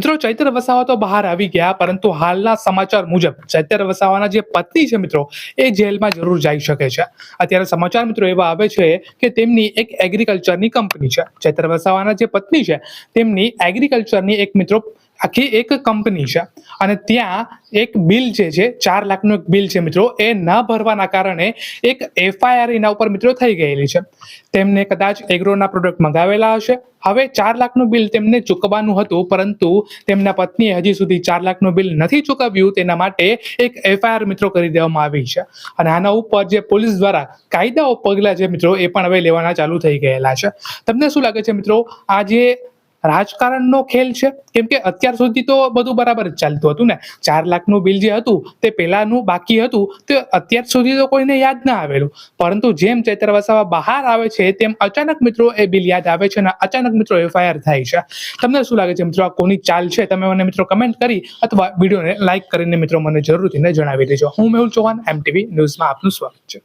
મિત્રો ચૈત્ર વસાવા તો બહાર આવી ગયા, પરંતુ હાલના સમાચાર મુજબ ચૈત્ર વસાવાના જે પત્ની છે મિત્રો, એ જેલમાં જરૂર જઈ શકે છે. અત્યારે સમાચાર મિત્રો એવા આવે છે કે તેમની એક એગ્રીકલ્ચરની કંપની છે. ચૈત્ર વસાવાના જે પત્ની છે, તેમની એગ્રીકલ્ચરની એક મિત્રો આખી એક કંપની છે. અને ત્યાં એક બિલ જે છે, ચાર લાખનું એક બિલ છે મિત્રો, એ ન ભરવાના કારણે એક એફઆઈઆર એના ઉપર મિત્રો થઈ ગયેલી છે. તેમને કદાચ એગ્રોના પ્રોડક્ટ મંગાવેલા હશે. હવે ચાર લાખનું બિલ તેમને ચૂકવવાનું હતું, પરંતુ તેમના પત્નીએ હજી સુધી ચાર લાખનું બિલ નથી ચૂકવ્યું. તેના માટે એક એફઆઈઆર મિત્રો કરી દેવામાં આવી છે. અને આના ઉપર જે પોલીસ દ્વારા કાયદાઓ પગલાં જે મિત્રો એ પણ હવે લેવાના ચાલુ થઈ ગયેલા છે. તમને શું લાગે છે મિત્રો? આ જે રાજકારણનો ખેલ છે. કેમ કે અત્યાર સુધી તો બધું બરાબર જ ચાલતું હતું ને. ચાર લાખનું બિલ જે હતું, તે પહેલાનું બાકી હતું. તે અત્યાર સુધી તો કોઈને યાદ ના આવેલું. પરંતુ જેમ ચૈત્ર વસાવા બહાર આવે છે, તેમ અચાનક મિત્રો એ બિલ યાદ આવે છે અને અચાનક મિત્રો એફઆઈઆર થાય છે. તમને શું લાગે છે મિત્રો આ કોની ચાલ છે? તમે મને મિત્રો કમેન્ટ કરી અથવા વિડીયોને લાઇક કરીને મિત્રો મને જરૂરથી જણાવી દેજો. હું મેહુલ ચૌહાણ એમટીવી ન્યૂઝમાં આપનું સ્વાગત છે.